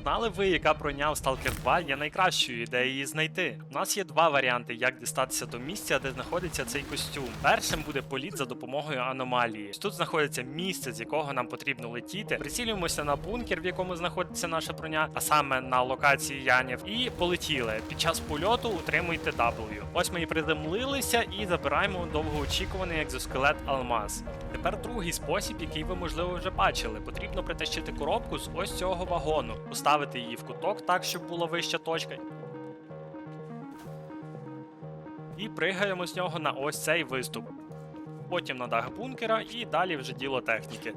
Знали ви, яка броня в Stalker 2 є найкращою, і де її знайти? У нас є два варіанти, як дістатися до місця, де знаходиться цей костюм. Першим буде політ за допомогою аномалії. Тут знаходиться місце, з якого нам потрібно летіти. Прицілюємося на бункер, в якому знаходиться наша броня, а саме на локації Янів, і полетіли. Під час польоту утримуйте W. Ось ми і приземлилися і забираємо довгоочікуваний екзоскелет Алмаз. Тепер другий спосіб, який ви можливо вже бачили. Потрібно притащити коробку з ось цього вагону, поставити її в куток так, щоб була вища точка. І пригаємо з нього на ось цей виступ. Потім на дах бункера і далі вже діло техніки.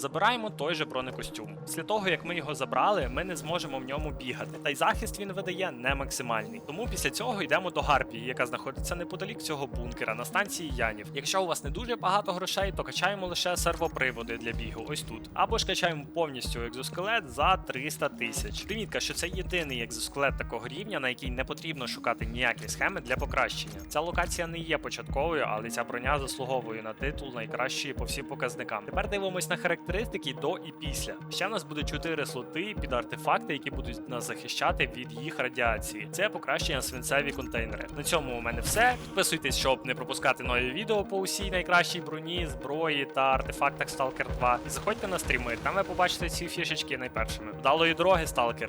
Забираємо той же бронекостюм. Після того, як ми його забрали, ми не зможемо в ньому бігати. Та й захист він видає не максимальний. Тому після цього йдемо до Гарпії, яка знаходиться неподалік цього бункера на станції Янів. Якщо у вас не дуже багато грошей, то качаємо лише сервоприводи для бігу, ось тут. Або ж качаємо повністю екзоскелет за 300 тисяч. Примітка, що це єдиний екзоскелет такого рівня, на який не потрібно шукати ніякі схеми для покращення. Ця локація не є початковою, але ця броня заслуговує на титул найкращої по всім показникам. Тепер дивимось на характеристики до і після. Ще в нас буде 4 слоти під артефакти, які будуть нас захищати від їх радіації. Це покращення свинцеві контейнери. На цьому у мене все. Підписуйтесь, щоб не пропускати нові відео по усій найкращій броні, зброї та артефактах Stalker 2. І заходьте на стріми, там ви побачите ці фішечки найпершими. Вдалої дороги, сталкери!